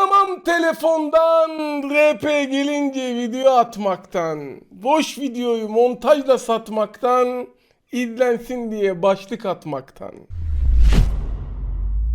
Anlamam telefondan RP gelince video atmaktan. Boş videoyu montajla satmaktan. izlensin diye başlık atmaktan.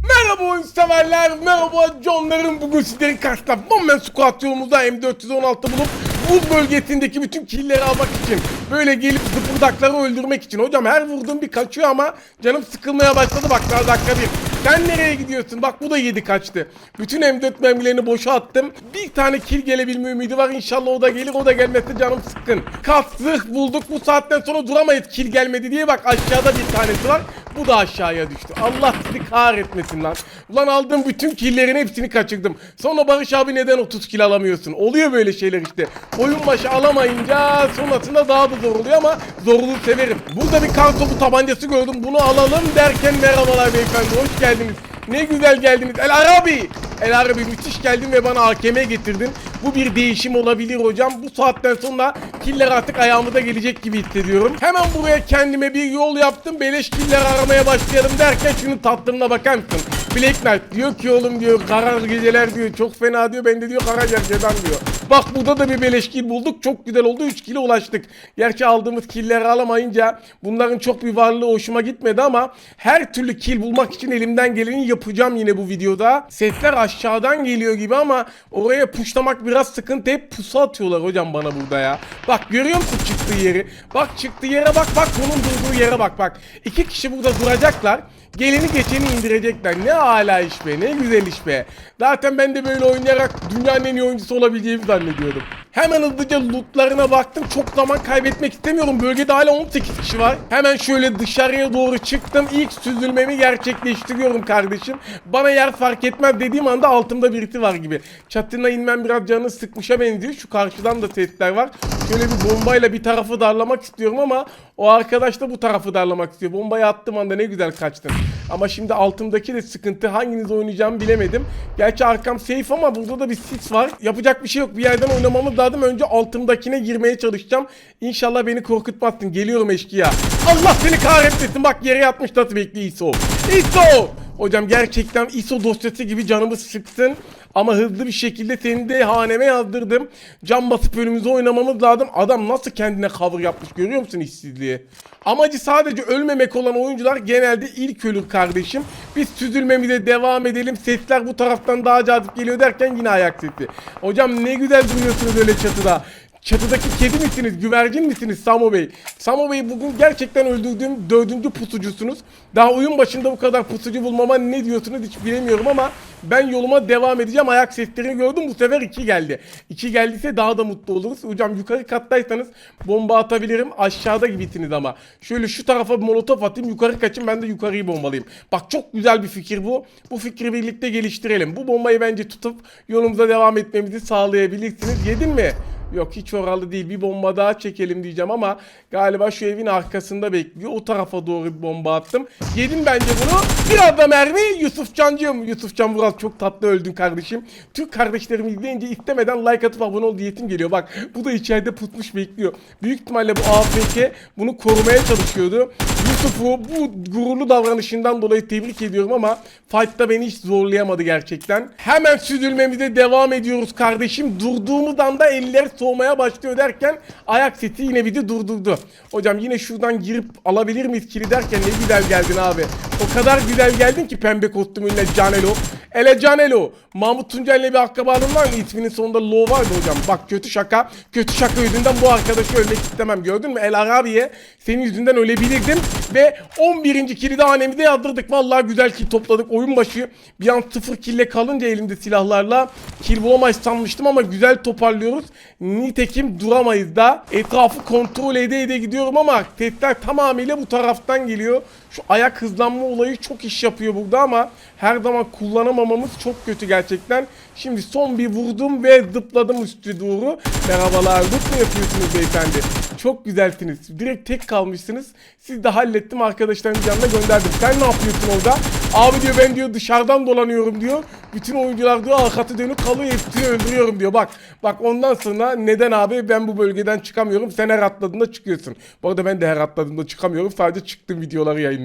Merhaba oyun severler, merhaba Johnların bugün sizlerin karşısında Bomben Squad yolumuzda M416 bulup buz bölgesindeki bütün killleri almak için böyle gelip zıpırdakları öldürmek için. Hocam her vurduğum bir kaçıyor ama canım sıkılmaya başladı. Bak daha dakika bir. Sen nereye gidiyorsun? Bak bu da yedi kaçtı. Bütün M4 mermilerini boşa attım. Bir tane kill gelebilme ümidi var. İnşallah o da gelir o da gelmezse canım sıkkın. Kas bulduk. Bu saatten sonra duramayız. Kill gelmedi diye bak aşağıda bir tanesi var bu da aşağıya düştü. Allah sizi kahretmesin lan. Ulan aldığım bütün killerin hepsini kaçırdım. Sonra Barış abi neden 30 kill alamıyorsun? Oluyor böyle şeyler işte. Oyun başı alamayınca sonrasında daha da zor oluyor ama zorluğu severim. Burada bir kar topu tabancası gördüm. Bunu alalım derken merhabalar beyefendi. Hoş geldiniz. Ne güzel geldiniz. El Arabi. El Arabi müthiş geldin ve bana AKM getirdin. Bu bir değişim olabilir hocam. Bu saatten sonra killer artık ayağımıza gelecek gibi hissediyorum. Hemen buraya kendime bir yol yaptım. Beleş killer aramaya başlayalım derken şunun tatlılığına bakar mısın? Black Knight diyor ki oğlum diyor karar geceler diyor çok fena diyor ben de diyor kara gergedan diyor. Bak burada da bir beleş kill bulduk çok güzel oldu 3 kilo ulaştık. Gerçi aldığımız killleri alamayınca bunların çok bir varlığı hoşuma gitmedi ama her türlü kill bulmak için elimden geleni yapacağım yine bu videoda. Sesler aşağıdan geliyor gibi ama oraya puşlamak biraz sıkıntı hep pusu atıyorlar hocam bana burada ya. Bak görüyor musun çıktığı yeri? Bak çıktığı yere bak bak bunun durduğu yere bak bak. İki kişi burada duracaklar. Geleni geçeni indirecekler. Ne hala iş be. Ne güzel iş be. Zaten ben de böyle oynayarak dünyanın en iyi oyuncusu olabileceğimi zannediyordum. Hemen hızlıca lootlarına baktım. Çok zaman kaybetmek istemiyorum. Bölgede hala 18 kişi var. Hemen şöyle dışarıya doğru çıktım. İlk süzülmemi gerçekleştiriyorum kardeşim. Bana yer fark etmez dediğim anda altımda birisi var gibi. Çatına inmem biraz canını sıkmışa benziyor. Şu karşıdan da sesler var. Şöyle bir bombayla bir tarafı darlamak istiyorum ama o arkadaş da bu tarafı darlamak istiyor. Bombayı attığım anda ne güzel kaçtın. Ama şimdi altımdaki de sıkıntı. Hanginiz oynayacağımı bilemedim. Gerçi arkam safe ama burada da bir sis var. Yapacak bir şey yok. Bir yerden oynamamız lazım. Önce altımdakine girmeye çalışacağım. İnşallah beni korkutmazsın. Geliyorum eşkıya. Allah seni kahretmesin. Bak yere yatmış nasıl bekliyor ISO. ISO! Hocam gerçekten ISO dosyası gibi canımı sıktın. Ama hızlı bir şekilde seni de haneme yazdırdım. Can basıp önümüze oynamamız lazım. Adam nasıl kendine cover yapmış görüyor musun işsizliği? Amacı sadece ölmemek olan oyuncular genelde ilk ölür kardeşim. Biz süzülmemize devam edelim. Sesler bu taraftan daha cazip geliyor derken yine ayak sesi. Hocam ne güzel duruyorsunuz öyle çatıda. Çatıdaki kedi misiniz, güvercin misiniz Samo Bey? Samo Bey bugün gerçekten öldürdüğüm dördüncü pusucusunuz. Daha oyun başında bu kadar pusucu bulmama ne diyorsunuz hiç bilemiyorum ama ben yoluma devam edeceğim. Ayak seslerini gördüm bu sefer iki geldi. İki geldiyse daha da mutlu oluruz. Hocam yukarı kattaysanız bomba atabilirim. Aşağıda gibisiniz ama. Şöyle şu tarafa bir molotof atayım yukarı kaçın ben de yukarıyı bombalayayım. Bak çok güzel bir fikir bu. Bu fikri birlikte geliştirelim. Bu bombayı bence tutup yolumuza devam etmemizi sağlayabilirsiniz. Yedin mi? Yok hiç oralı değil. Bir bomba daha çekelim diyeceğim ama galiba şu evin arkasında bekliyor. O tarafa doğru bir bomba attım. Yedim bence bunu. Biraz da mermi Yusuf Cancığım. Yusuf Can Vural çok tatlı öldün kardeşim. Türk kardeşlerimi izleyince istemeden like atıp abone ol diyetim geliyor. Bak bu da içeride putmuş bekliyor. Büyük ihtimalle bu AFK bunu korumaya çalışıyordu. Yusuf'u bu gururlu davranışından dolayı tebrik ediyorum ama fight'ta beni hiç zorlayamadı gerçekten. Hemen süzülmemize devam ediyoruz kardeşim. Durduğumuz anda eller soğumaya başlıyor derken ayak sesi yine bizi durdurdu. Hocam yine şuradan girip alabilir miyiz kili derken ne güzel geldin abi. O kadar güzel geldin ki pembe kostümünle Canelo. Ele Canelo. Mahmut Tuncel'le bir akrabalığın var mı? İsminin sonunda Lo vardı hocam. Bak kötü şaka. Kötü şaka yüzünden bu arkadaşı ölmek istemem. Gördün mü? El Arabi'ye senin yüzünden ölebilirdim. Ve 11. kili de hanemize yazdırdık. Vallahi güzel kill topladık. Oyun başı bir an 0 kille kalınca elimde silahlarla kill bulamayız sanmıştım ama güzel toparlıyoruz. Nitekim duramayız da. Etrafı kontrol ede ede gidiyorum ama sesler tamamıyla bu taraftan geliyor. Şu ayak hızlanma olayı çok iş yapıyor burada ama her zaman kullanamamamız çok kötü gerçekten. Şimdi son bir vurdum ve zıpladım üstü doğru. Merhabalar, zıp yapıyorsunuz beyefendi? Çok güzelsiniz. Direkt tek kalmışsınız. Siz de hallettim arkadaşlarımın yanına gönderdim. Sen ne yapıyorsun orada? Abi diyor ben diyor dışarıdan dolanıyorum diyor. Bütün oyuncular diyor arkası dönük kalıyor hepsini öldürüyorum diyor. Bak bak ondan sonra neden abi ben bu bölgeden çıkamıyorum. Sen her atladığında çıkıyorsun. Bu arada ben de her atladığımda çıkamıyorum. Sadece çıktığım videoları yayınlıyorum.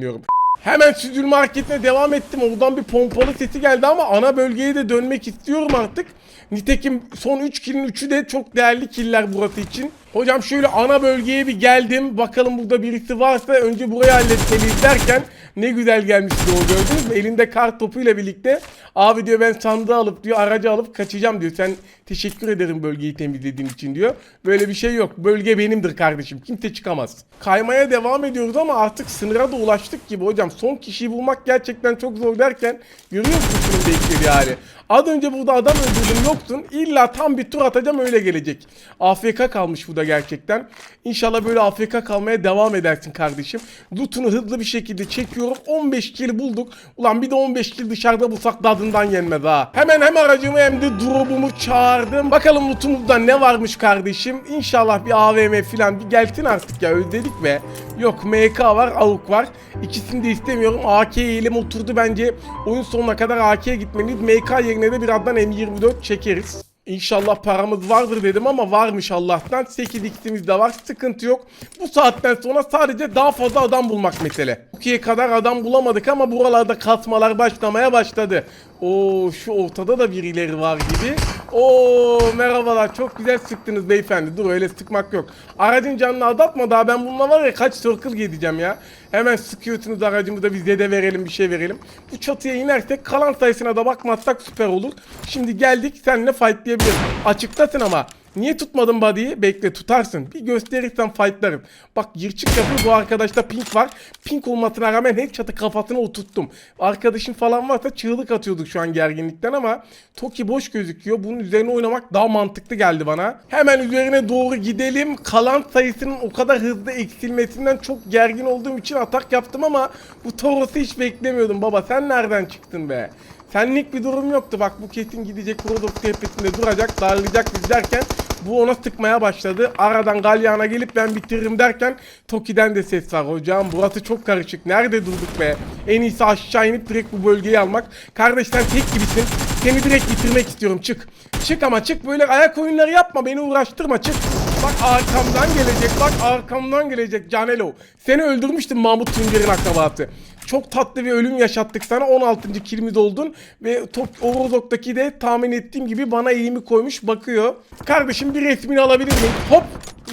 Hemen süzülme hareketine devam ettim. Oradan bir pompalı sesi geldi ama ana bölgeye de dönmek istiyorum artık. Nitekim son 3 killin 3'ü de çok değerli killer burası için. Hocam şöyle ana bölgeye bir geldim. Bakalım burada birisi varsa önce burayı halletmeliyiz derken ne güzel gelmiş o gördünüz mü? Elinde kar topuyla birlikte abi diyor ben sandığı alıp diyor aracı alıp kaçacağım diyor. Sen teşekkür ederim bölgeyi temizlediğin için diyor. Böyle bir şey yok. Bölge benimdir kardeşim. Kimse çıkamaz. Kaymaya devam ediyoruz ama artık sınıra da ulaştık gibi hocam. Son kişiyi bulmak gerçekten çok zor derken görüyor musun şunun beklediği? Az önce burada adam öldürdüm yoktun. İlla tam bir tur atacağım öyle gelecek. AFK kalmış bu da gerçekten. İnşallah böyle AFK kalmaya devam edersin kardeşim. Loot'unu hızlı bir şekilde çekiyorum. 15 kill bulduk. Ulan bir de 15 kill dışarıda bulsak tadından yenmez ha. Hemen hem aracımı hem de drop'umu çağırdım. Bakalım lootumuzda ne varmış kardeşim. İnşallah bir AVM falan bir gelsin artık ya özledik be. Yok MK var AUK var. İkisini de istemiyorum. AK elim oturdu bence. Oyun sonuna kadar AK'ye gitmeliyiz. MK yerine de birazdan M24 çekeriz. İnşallah paramız vardır dedim ama varmış Allah'tan. 8 x'imiz de var. Sıkıntı yok. Bu saatten sonra sadece daha fazla adam bulmak mesele. Türkiye kadar adam bulamadık ama buralarda kasmalar başlamaya başladı. Oo şu ortada da birileri var gibi. Oo merhabalar çok güzel sıktınız beyefendi. Dur öyle sıkmak yok. Aracın canını azaltma daha ben bununla var ya kaç circle gideceğim ya. Hemen sıkıyorsunuz aracımı da bize de verelim bir şey verelim. Bu çatıya inersek kalan sayısına da bakmazsak süper olur. Şimdi geldik seninle fightlayabiliriz. Açıktasın ama. Niye tutmadın body'yi? Bekle tutarsın. Bir gösterirsen fightlarım. Bak gir çık yapıyor bu arkadaşta pink var. Pink olmasına rağmen headshot'ı kafasına oturttum. Arkadaşın falan varsa çığlık atıyorduk şu an gerginlikten ama Toki boş gözüküyor. Bunun üzerine oynamak daha mantıklı geldi bana. Hemen üzerine doğru gidelim. Kalan sayısının o kadar hızlı eksilmesinden çok gergin olduğum için atak yaptım ama bu Toros'u hiç beklemiyordum baba. Sen nereden çıktın be? Senlik bir durum yoktu. Bak bu kesin gidecek Rodok tepesinde duracak, darlayacak biz derken bu ona sıkmaya başladı. Aradan Galyan'a gelip ben bitiririm derken Toki'den de ses var. Hocam burası çok karışık. Nerede durduk be? En iyisi aşağı inip direkt bu bölgeyi almak. Kardeş sen tek gibisin. Seni direkt bitirmek istiyorum. Çık. Çık ama çık. Böyle ayak oyunları yapma. Beni uğraştırma. Çık. Bak arkamdan gelecek. Bak arkamdan gelecek Canelo. Seni öldürmüştüm Mahmut Tuncer'in akrabatı. Çok tatlı bir ölüm yaşattık sana. 16. kilimiz oldun. Ve top Orozok'taki de tahmin ettiğim gibi bana eğimi koymuş bakıyor. Kardeşim bir resmini alabilir miyim? Hop!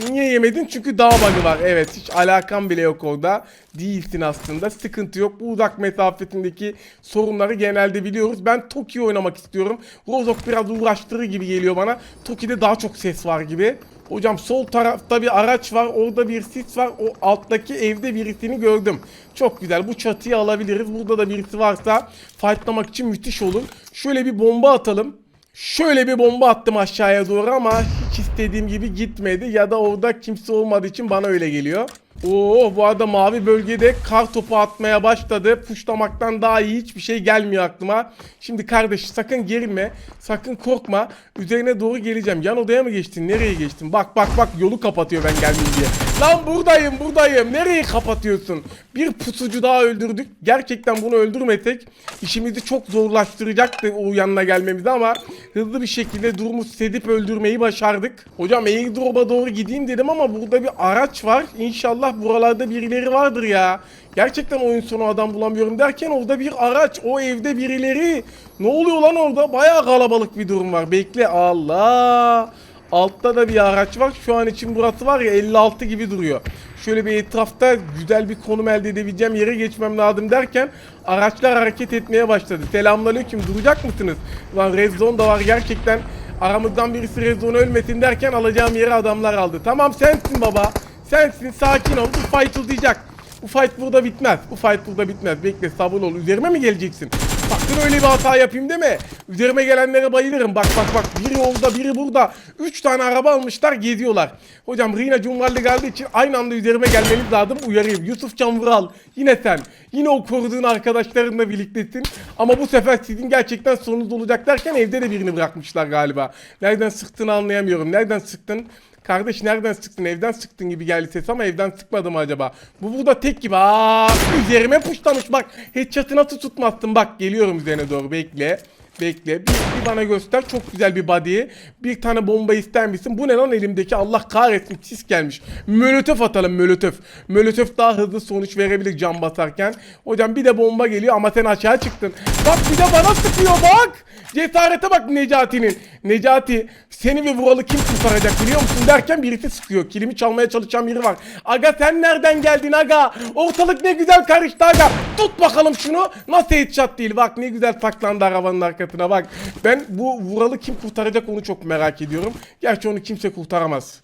Niye yemedin? Çünkü dağ bug'ı var. Evet hiç alakam bile yok orada. Değilsin aslında. Sıkıntı yok. Bu uzak mesafetindeki sorunları genelde biliyoruz. Ben Toki oynamak istiyorum. Rozok biraz uğraştırır gibi geliyor bana. Toki'de daha çok ses var gibi. Hocam sol tarafta bir araç var. Orada bir sis var. O alttaki evde birisini gördüm. Çok güzel. Bu çatıyı alabiliriz. Burada da birisi varsa fightlamak için müthiş olur. Şöyle bir bomba atalım. Şöyle bir bomba attım aşağıya doğru ama hiç istediğim gibi gitmedi. Ya da orada kimse olmadığı için bana öyle geliyor. Oo bu arada mavi bölgede kar topu atmaya başladı. Puşlamaktan daha iyi hiçbir şey gelmiyor aklıma. Şimdi kardeş sakın gerilme. Sakın korkma. Üzerine doğru geleceğim. Yan odaya mı geçtin? Nereye geçtin? Bak bak bak yolu kapatıyor ben gelmeyeyim diye. Lan buradayım buradayım. Nereye kapatıyorsun? Bir pusucu daha öldürdük. Gerçekten bunu öldürmesek işimizi çok zorlaştıracaktı o yanına gelmemizi ama hızlı bir şekilde durumu sedip öldürmeyi başardık. Hocam airdrop'a doğru gideyim dedim ama burada bir araç var. İnşallah buralarda birileri vardır ya. Gerçekten oyun sonu adam bulamıyorum derken orada bir araç. O evde birileri. Ne oluyor lan orada? Bayağı kalabalık bir durum var. Bekle Allah. Altta da bir araç var. Şu an için burası var ya 56 gibi duruyor. Şöyle bir etrafta güzel bir konum elde edebileceğim yere geçmem lazım derken araçlar hareket etmeye başladı. Selamünaleyküm duracak mısınız? Lan Red Zone da var gerçekten. Aramızdan birisi Red ölmesin derken alacağım yere adamlar aldı. Tamam sensin baba. Sensin sakin ol. Bu fight uzayacak. Bu fight burada bitmez. Bu fight burada bitmez. Bekle sabır ol. Üzerime mi geleceksin? Sakın öyle bir hata yapayım deme. Üzerime gelenlere bayılırım. Bak bak bak. Biri orada biri burada. Üç tane araba almışlar geziyorlar. Hocam Rina Cumhurbaşkanı geldiği için aynı anda üzerime gelmeniz lazım. Uyarayım. Yusuf Can Vural. Yine sen. Yine o koruduğun arkadaşlarınla birliktesin. Ama bu sefer sizin gerçekten sonunuz olacak derken evde de birini bırakmışlar galiba. Nereden sıktığını anlayamıyorum. Nereden sıktın? Kardeş nereden sıktın? Evden sıktın gibi geldi ses ama evden sıkmadım acaba. Bu burada tek gibi. Aa, üzerime puşlamış bak. Headshot'ı nasıl tutmazsın? Bak geliyorum üzerine doğru bekle. Bekle. Bir, bir bana göster. Çok güzel bir body. Bir tane bomba ister misin? Bu ne lan elimdeki? Allah kahretsin. Sis gelmiş. Molotof atalım molotof. Molotof daha hızlı sonuç verebilir cam basarken. Hocam bir de bomba geliyor ama sen aşağı çıktın. Bak bir de bana sıkıyor bak. Cesarete bak Necati'nin. Necati seni ve Vural'ı kim kurtaracak biliyor musun derken birisi sıkıyor. Kilimi çalmaya çalışan biri var. Aga sen nereden geldin aga? Ortalık ne güzel karıştı aga. Tut bakalım şunu. Nasıl headshot değil bak ne güzel saklandı arabanın arkasına bak. Ben bu Vural'ı kim kurtaracak onu çok merak ediyorum. Gerçi onu kimse kurtaramaz.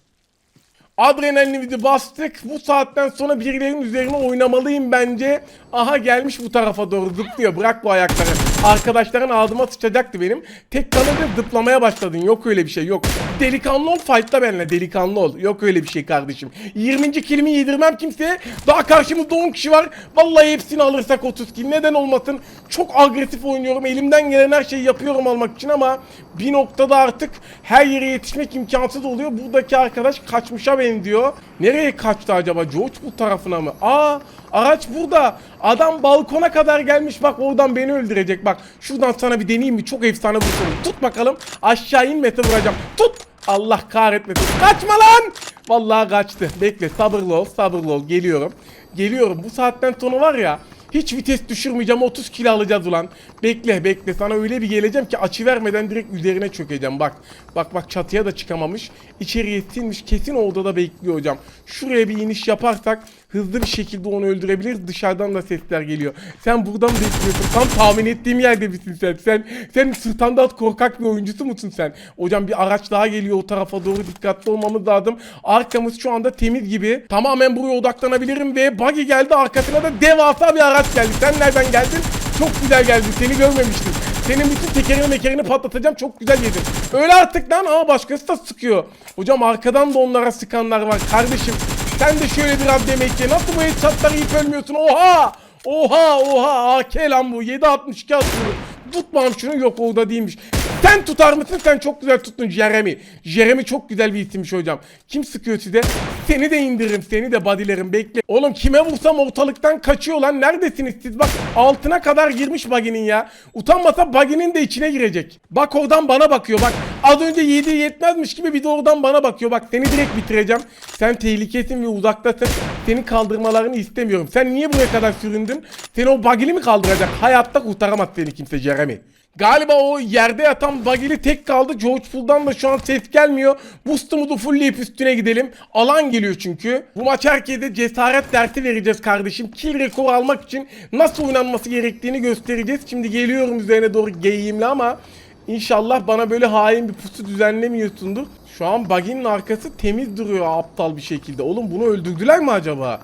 Adrenalinimizi bastık. Bu saatten sonra birilerinin üzerine oynamalıyım bence. Aha gelmiş bu tarafa doğru zıplıyor. Bırak bu ayakları. Arkadaşların ağzıma sıçacaktı benim. Tek kalınca zıplamaya başladın. Yok öyle bir şey yok. Delikanlı ol fightla benimle. Delikanlı ol. Yok öyle bir şey kardeşim. 20. kilimi yedirmem kimseye. Daha karşımızda 10 kişi var. Vallahi hepsini alırsak 30 kill. Neden olmasın? Çok agresif oynuyorum. Elimden gelen her şeyi yapıyorum almak için ama bir noktada artık her yere yetişmek imkansız oluyor. Buradaki arkadaş kaçmışa benziyor. Nereye kaçtı acaba? George bu tarafına mı? Aa araç burada. Adam balkona kadar gelmiş. Bak oradan beni öldürecek. Bak şuradan sana bir deneyeyim mi? Çok efsane vururum. Tut bakalım. Aşağı inmese vuracağım. Tut. Allah kahretmesin. Kaçma lan. Vallahi kaçtı. Bekle sabırlı ol sabırlı ol. Geliyorum. Geliyorum. Bu saatten sonra var ya hiç vites düşürmeyeceğim 30 kilo alacağız ulan. Bekle bekle sana öyle bir geleceğim ki açı vermeden direkt üzerine çökeceğim bak. Bak bak çatıya da çıkamamış. İçeriye sinmiş kesin o odada bekliyor hocam. Şuraya bir iniş yaparsak hızlı bir şekilde onu öldürebiliriz. Dışarıdan da sesler geliyor. Sen buradan bekliyorsun. Tam tahmin ettiğim yerde misin sen? Sen sen standart korkak bir oyuncusu musun sen? Hocam bir araç daha geliyor o tarafa doğru dikkatli olmamız lazım. Arkamız şu anda temiz gibi. Tamamen buraya odaklanabilirim ve buggy geldi arkasına da devasa bir araç geldi. Sen nereden geldin? Çok güzel geldin. Seni görmemiştim. Senin bütün tekerini mekerini patlatacağım. Çok güzel yedin. Öyle artık lan. Aa başkası da sıkıyor. Hocam arkadan da onlara sıkanlar var. Kardeşim sen de şöyle biraz demek ki. Nasıl bu headshotları yiyip ölmüyorsun? Oha! Oha oha AK lan bu 7.62 atıyor. Tutmam şunu yok orada değilmiş. Sen tutar mısın? Sen çok güzel tuttun Jeremy. Jeremy çok güzel bir isimmiş hocam. Kim sıkıyor size? Seni de indiririm. Seni de bodylerim. Bekle. Oğlum kime vursam ortalıktan kaçıyor lan. Neredesiniz siz? Bak altına kadar girmiş baginin ya. Utanmasa baginin de içine girecek. Bak oradan bana bakıyor. Bak az önce yedi yetmezmiş gibi bir de oradan bana bakıyor. Bak seni direkt bitireceğim. Sen tehlikesin ve uzaktasın. Seni kaldırmalarını istemiyorum. Sen niye buraya kadar süründün? Seni o bagili mi kaldıracak? Hayatta kurtaramaz seni kimse Jeremy. Galiba o yerde yatan bagili tek kaldı. George Pool'dan da şu an ses gelmiyor. Boost'umuzu fullleyip üstüne gidelim. Alan geliyor çünkü. Bu maç herkese cesaret dersi vereceğiz kardeşim. Kill rekoru almak için nasıl oynanması gerektiğini göstereceğiz. Şimdi geliyorum üzerine doğru geyiğimle ama İnşallah bana böyle hain bir pusu düzenlemiyorsundur. Şu an baginin arkası temiz duruyor aptal bir şekilde. Oğlum bunu öldürdüler mi acaba?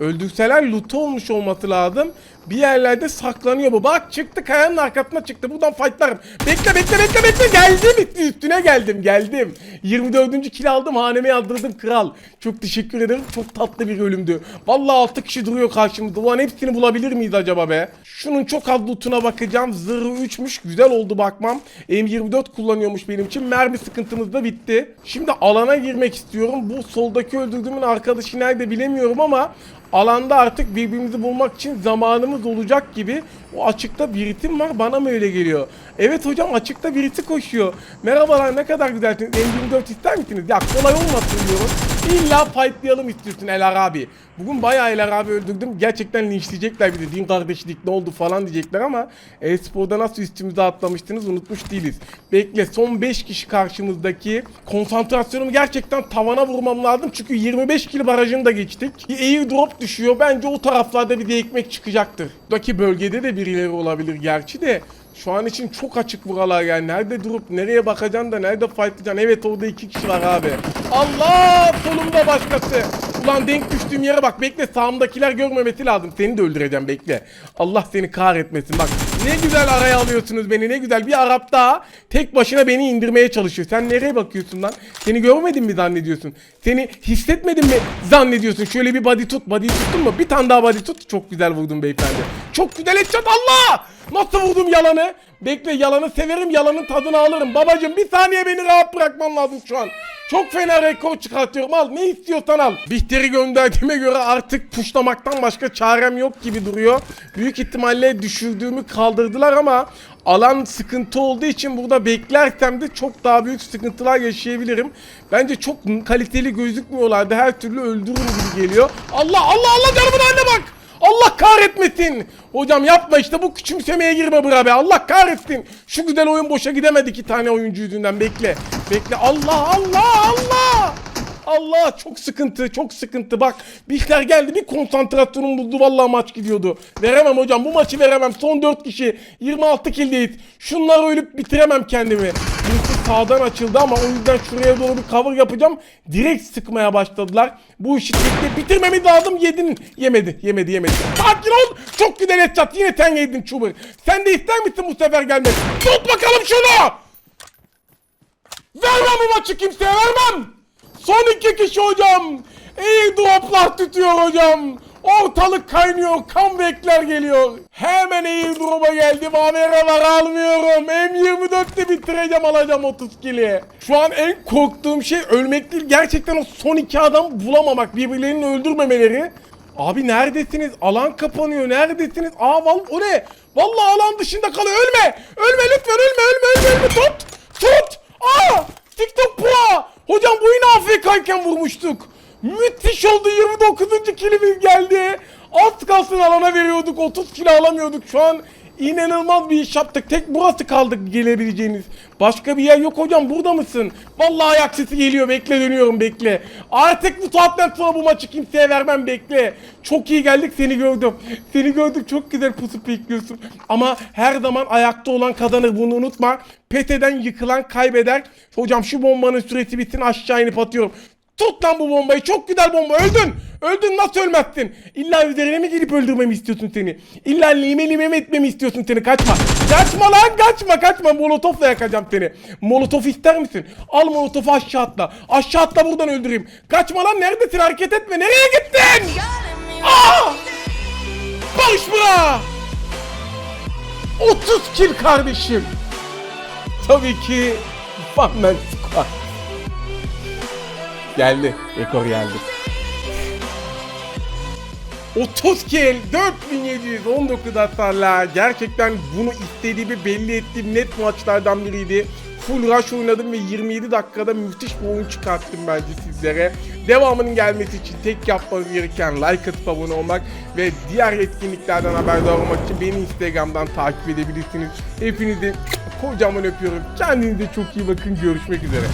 Öldürseler loot olmuş olması lazım. Bir yerlerde saklanıyor bu. Bak çıktı kayanın arkasına çıktı. Buradan fightlarım. Bekle bekle bekle bekle. Geldim üstüne geldim geldim. 24. kill aldım haneme yazdırdım kral. Çok teşekkür ederim. Çok tatlı bir ölümdü. Vallahi 6 kişi duruyor karşımızda. Ulan hepsini bulabilir miyiz acaba be? Şunun çok az lootuna bakacağım. Zırhı 3'müş. Güzel oldu bakmam. M24 kullanıyormuş benim için. Mermi sıkıntımız da bitti. Şimdi alana girmek istiyorum. Bu soldaki öldürdüğümün arkadaşı nerede bilemiyorum ama alanda artık birbirimizi bulmak için zamanımız olacak gibi. O açıkta bir ritim var bana mı öyle geliyor? Evet hocam açıkta birisi koşuyor. Merhabalar ne kadar güzelsiniz. M24 ister misiniz? Ya kolay olmasın diyorum. İlla fightlayalım istiyorsun Elar abi. Bugün bayağı Elar abi öldürdüm. Gerçekten linçleyecekler de. Din kardeşlik ne oldu falan diyecekler ama e-sporda nasıl üstümüze atlamıştınız unutmuş değiliz. Bekle son 5 kişi karşımızdaki. Konsantrasyonumu gerçekten tavana vurmam lazım. Çünkü 25 kilo barajını da geçtik. Bir airdrop düşüyor. Bence o taraflarda bir de ekmek çıkacaktır. Buradaki bölgede de birileri olabilir gerçi de. Şu an için çok açık buralar yani. Nerede durup nereye bakacaksın da nerede fightlayacaksın. Evet orada iki kişi var abi. Allah solumda başkası. Ulan denk düştüğüm yere bak bekle sağımdakiler görmemesi lazım. Seni de öldüreceğim bekle. Allah seni kahretmesin bak. Ne güzel araya alıyorsunuz beni ne güzel. Bir Arap daha tek başına beni indirmeye çalışıyor. Sen nereye bakıyorsun lan? Seni görmedin mi zannediyorsun? Seni hissetmedin mi zannediyorsun? Şöyle bir body tut. Body tuttun mu? Bir tane daha body tut. Çok güzel vurdun beyefendi. Çok güzel headshot Allah! Nasıl vurdum yalanı? Bekle yalanı severim yalanın tadını alırım. Babacım bir saniye beni rahat bırakman lazım şu an. Çok fena rekor çıkartıyorum al ne istiyorsan al. Bihter'i gönderdiğime göre artık puşlamaktan başka çarem yok gibi duruyor. Büyük ihtimalle düşürdüğümü kaldırdılar ama alan sıkıntı olduğu için burada beklersem de çok daha büyük sıkıntılar yaşayabilirim. Bence çok kaliteli gözükmüyorlardı. Her türlü öldürürüm gibi geliyor. Allah Allah Allah canımın haline bak. Allah kahretmesin. Hocam yapma işte bu küçümsemeye girme bura be. Allah kahretsin. Şu güzel oyun boşa gidemedi iki tane oyuncu yüzünden. Bekle. Bekle. Allah Allah Allah. Allah çok sıkıntı çok sıkıntı. Bak Bihter geldi bir konsantrasyonum buldu vallahi maç gidiyordu. Veremem hocam bu maçı veremem. Son 4 kişi 26 kildeyiz Şunları ölüp bitiremem kendimi. Birisi sağdan açıldı ama o yüzden şuraya doğru bir cover yapacağım. Direkt sıkmaya başladılar. Bu işi tekte bitirmemiz lazım. Yedin Yemedi yemedi yemedi. Sakin ol. Çok güzel headshot. Yine sen yedin çubuğu Sen de ister misin bu sefer gelmek? Tut bakalım şunu. Vermem bu maçı kimseye vermem. Son iki kişi hocam. İyi droplar tutuyor hocam. Ortalık kaynıyor. Comebackler geliyor. Hemen iyi drop'a geldim. Amere var almıyorum. M24'te bitireceğim alacağım 30 kili. Şu an en korktuğum şey ölmek değil. Gerçekten o son iki adam bulamamak. Birbirlerini öldürmemeleri. Abi neredesiniz? Alan kapanıyor. Neredesiniz? Aa val o ne? Vallahi alan dışında kalıyor. Ölme. Ölme lütfen ölme ölme ölme ölme. Tut. Tut. Hocam bu yine AFK'yken vurmuştuk. Müthiş oldu 29. kilimiz geldi. Az kalsın alana veriyorduk 30 kilo alamıyorduk. Şu an inanılmaz bir iş yaptık. Tek burası kaldık gelebileceğiniz. Başka bir yer yok hocam burada mısın? Vallahi ayak sesi geliyor bekle dönüyorum bekle. Artık bu saatten sonra bu maçı kimseye vermem bekle. Çok iyi geldik seni gördüm. Seni gördüm çok güzel pusu bekliyorsun. Ama her zaman ayakta olan kazanır bunu unutma. Peteden yıkılan kaybeder. Hocam şu bombanın süresi bitsin aşağı inip atıyorum. Tut lan bu bombayı çok güzel bomba öldün. Öldün nasıl ölmezsin? İlla üzerine mi gelip öldürmemi istiyorsun seni? İlla lime lime mi etmemi istiyorsun seni kaçma. Kaçma lan kaçma kaçma molotofla yakacağım seni. Molotof ister misin? Al molotofu aşağı atla. Aşağı atla buradan öldüreyim. Kaçma lan neredesin hareket etme nereye gittin? Aa! Barış bura! 30 kill kardeşim. Tabii ki One Man Squad. Geldi. Rekor geldi. 30 kill 4719 hasarla gerçekten bunu istediğimi belli ettiğim net maçlardan biriydi. Full rush oynadım ve 27 dakikada müthiş bir oyun çıkarttım bence sizlere. Devamının gelmesi için tek yapmanız gereken like atıp abone olmak ve diğer etkinliklerden haberdar olmak için beni Instagram'dan takip edebilirsiniz. Hepinizi kocaman öpüyorum. Kendinize çok iyi bakın. Görüşmek üzere.